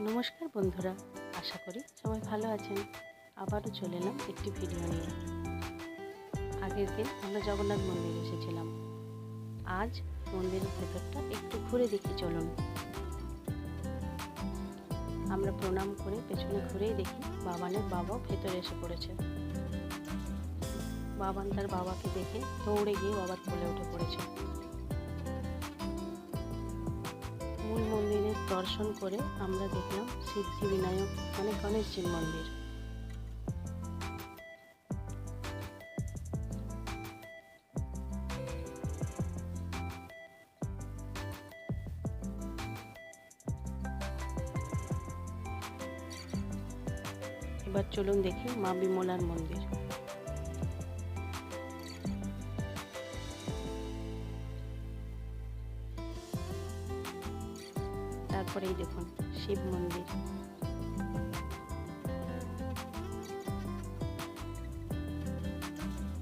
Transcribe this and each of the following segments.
নমস্কার বন্ধুরা, আশা করি সবাই ভালো আছেন। আবারও চলে এলাম একটি ভিডিও নিয়ে। আগের দিন আমরা জগন্নাথ মন্দিরে এসেছিলাম। আজ মন্দিরের ভেতরটা একটু ঘুরে দেখি চলুন। আমরা প্রণাম করে পেছনে ঘুরেই দেখি বাবানের বাবাও ভেতরে এসে পড়েছে। বাবান তার বাবাকে দেখে দৌড়ে গিয়ে বাবার কোলে উঠে পড়েছে। মূল মন্দিরের দর্শন করে আমরা দেখলাম সিদ্ধি বিনায়ক মানে গণেশজির মন্দির। এবার চলুন দেখি মা বিমলার মন্দির। তারপরেই দেখুন শিব মন্দির।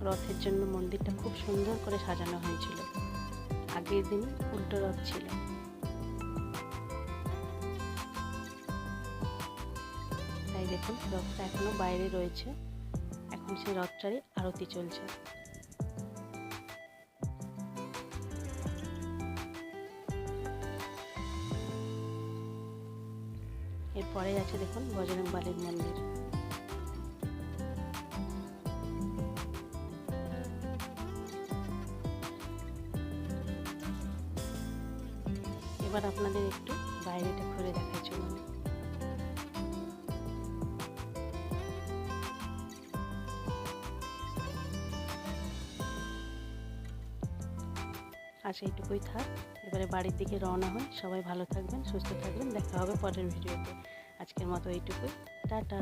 রথের জন্য মন্দিরটা খুব সুন্দর করে সাজানো হয়েছিল। আগের দিন উল্টো রথ ছিল। তাই দেখুন রথটা এখনও বাইরে রয়েছে। এখন সেই রথটারই আরতি চলছে। এরপরে আছে দেখুন বজরং বালির মন্দির। এবার আপনাদের একটু বাইরেটা আজ এইটুকুই থাক। এবারে বাড়ির দিকে রওনা হয় সবাই ভালো থাকবেন, সুস্থ থাকবেন। দেখা হবে পরের ভিডিওতে। আজকের মতো এইটুকুই। টাটা।